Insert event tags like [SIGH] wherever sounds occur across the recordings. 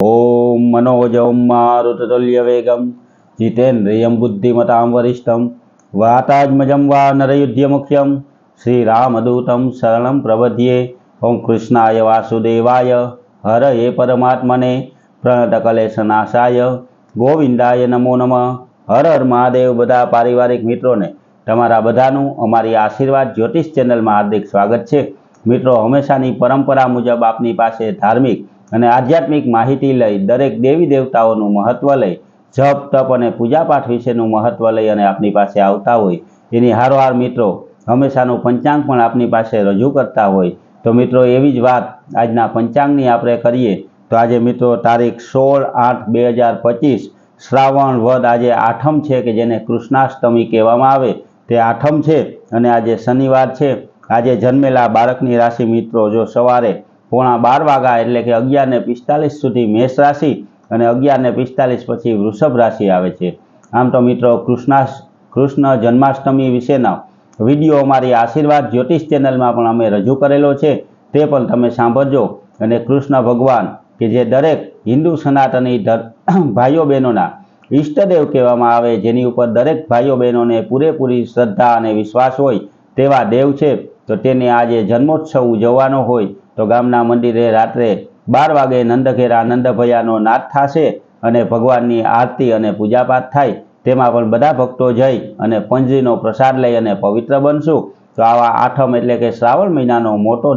ઓમ મનોજમ મારુતતુલ્ય વેગમ જીતેન્દ્રિયમ બુદ્ધિમતામ વરિષ્ઠમ વાતાજ્મજમ વા નરયુધ્ય મુખ્યમ શ્રી રામદૂતમ શરણમ પ્રવધ્યે ઓમ કૃષ્ણાય વાસુદેવાય હર હરયે પરમાત્મને પ્રણતકલેશનાશાય ગોવિંદાય નમો નમઃ હર હર મહાદેવ બધા પારિવારિક મિત્રોને તમારા બધાનું અમારી આશીર્વાદ જ્યોતિષ ચેનલમાં હાર્દિક સ્વાગત છે. મિત્રો, હંમેશાની પરંપરા મુજબ આપની પાસે ધાર્મિક અને આધ્યાત્મિક માહિતી લઈ દરેક દેવી દેવતાઓનું મહત્વ લઈ જપ, તપ અને પૂજાપાઠ વિશેનું મહત્વ લઈ અને આપની પાસે આવતા હોય. એની હારોહાર મિત્રો, હંમેશાનું પંચાંગ પણ આપની પાસે રજૂ કરતા હોય. તો મિત્રો, એવી જ વાત આજના પંચાંગની આપણે કરીએ. તો આજે મિત્રો, તારીખ સોળ આઠ બે હજાર પચીસ, શ્રાવણ વદ આજે આઠમ છે કે જેને કૃષ્ણાષ્ટમી કહેવામાં આવે. તે આઠમ છે અને આજે શનિવાર છે. આજે જન્મેલા બાળકની રાશિ મિત્રો, જો સવારે પોણા બાર વાગ્યા એટલે કે અગિયાર ને પિસ્તાલીસ સુધી મેષ રાશિ અને અગિયાર ને પિસ્તાલીસ પછી વૃષભ રાશિ આવે છે. આમ તો મિત્રો કૃષ્ણાશ કૃષ્ણ જન્માષ્ટમી વિશેના વીડિયો અમારી આશીર્વાદ જ્યોતિષ ચેનલમાં પણ અમે રજૂ કરેલો છે. તે પણ તમે સાંભળજો. અને કૃષ્ણ ભગવાન, કે જે દરેક હિન્દુ સનાતની [CLEARS THROAT] ભાઈઓ બહેનોના ઈષ્ટદેવ કહેવામાં આવે, જેની ઉપર દરેક ભાઈઓ બહેનોને પૂરેપૂરી શ્રદ્ધા અને વિશ્વાસ હોય તેવા દેવ છે, તો તેને આજે જન્મોત્સવ ઉજવવાનો હોય તો ગામના મંદિરે રાત્રે બાર વાગે નંદઘેરા નંદભૈયાનો નાદ થશે અને ભગવાનની આરતી અને પૂજાપાઠ થાય, તેમાં પણ બધા ભક્તો જઈ અને પંજરીનો પ્રસાદ લઈ અને પવિત્ર બનશું. તો આવા આઠમ એટલે કે શ્રાવણ મહિનાનો મોટો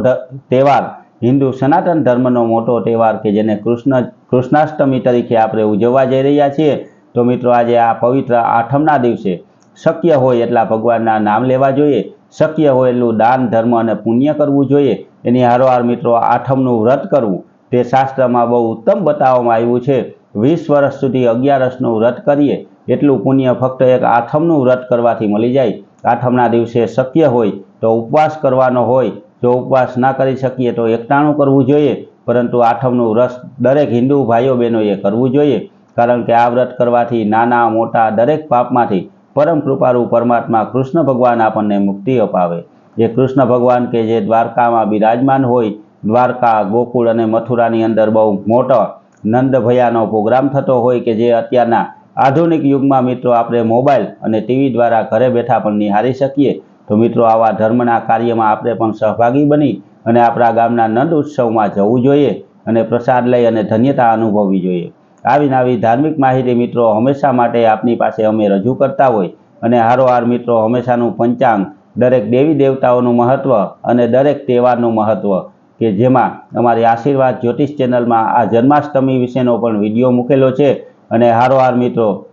તહેવાર, હિન્દુ સનાતન ધર્મનો મોટો તહેવાર કે જેને કૃષ્ણ, કૃષ્ણાષ્ટમી તરીકે આપણે ઉજવવા જઈ રહ્યા છીએ. તો મિત્રો, આજે આ પવિત્ર આઠમના દિવસે શક્ય હોય એટલા ભગવાનના નામ લેવા જોઈએ. શક્ય હોય એટલું દાન, ધર્મ અને પુણ્ય કરવું જોઈએ. એની હારોહાર મિત્રો આઠમનું વ્રત કરવું તે શાસ્ત્રમાં બહુ ઉત્તમ બતાવવામાં આવ્યું છે. વીસ વર્ષ સુધી અગિયારસનું વ્રત કરીએ એટલું પુણ્ય ફક્ત એક આઠમનું વ્રત કરવાથી મળી જાય. આઠમના દિવસે શક્ય હોય તો ઉપવાસ કરવાનો હોય. જો ઉપવાસ ના કરી શકીએ તો એકટાણું કરવું જોઈએ. પરંતુ આઠમનું વ્રત દરેક હિન્દુ ભાઈઓ બહેનોએ કરવું જોઈએ. કારણ કે આ વ્રત કરવાથી નાના મોટા દરેક પાપમાંથી પરમ કૃપારૂ પરમાત્મા કૃષ્ણ ભગવાન આપણને મુક્તિ અપાવે. જે કૃષ્ણ ભગવાન કે જે દ્વારકામાં બિરાજમાન હોય, દ્વારકા, ગોકુળ અને મથુરાની અંદર બહુ મોટો નંદ ભયાનો પ્રોગ્રામ થતો હોય કે જે અત્યારના આધુનિક યુગમાં મિત્રો આપણે મોબાઈલ અને ટીવી દ્વારા ઘરે બેઠા પણ નિહાળી શકીએ. તો મિત્રો આવા ધર્મના કાર્યમાં આપણે પણ સહભાગી બની અને આપણા ગામના નંદ ઉત્સવમાં જવું જોઈએ અને પ્રસાદ લઈ અને ધન્યતા અનુભવવી જોઈએ. આવી આવી ધાર્મિક માહિતી મિત્રો હંમેશા માટે આપની પાસે અમે રજૂ કરતા હોય અને હારોહાર મિત્રો હંમેશાનું પંચાંગ દરેક દેવી દેવતાઓનું મહત્ત્વ અને દરેક તહેવારનું મહત્ત્વ કે જેમાં અમારી આશીર્વાદ જ્યોતિષ ચેનલમાં આ જન્માષ્ટમી વિશેનો પણ વીડિયો મૂકેલો છે. અને હારોહાર મિત્રો,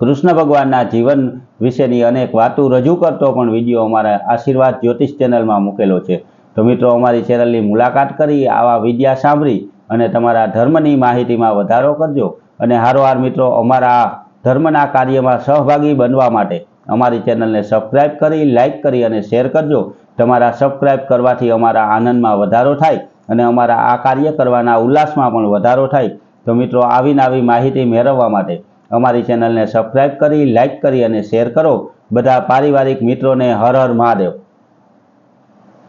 કૃષ્ણ ભગવાનના જીવન વિશેની અનેક વાતો રજૂ કરતો પણ વીડિયો અમારા આશીર્વાદ જ્યોતિષ ચેનલમાં મૂકેલો છે. તો મિત્રો, અમારી ચેનલની મુલાકાત કરી, આવા વિદ્યા સાંભળી અને તમારા ધર્મની માહિતીમાં વધારો કરજો. અને હારોહાર મિત્રો, અમારા ધર્મના કાર્યમાં સહભાગી બનવા માટે અમારી ચેનલને સબસ્ક્રાઇબ કરી લાઇક કરી અને શેર કરજો. તમારા સબસ્ક્રાઇબ કરવાથી અમારા આનંદમાં વધારો થાય અને અમારા આ કાર્ય કરવાના ઉલ્લાસમાં પણ વધારો થાય. તો મિત્રો આવીને આવી માહિતી મેળવવા માટે અમારી ચેનલને સબસ્ક્રાઇબ કરી લાઇક કરી અને શેર કરો. બધા પારિવારિક મિત્રોને હર હર મહાદેવ.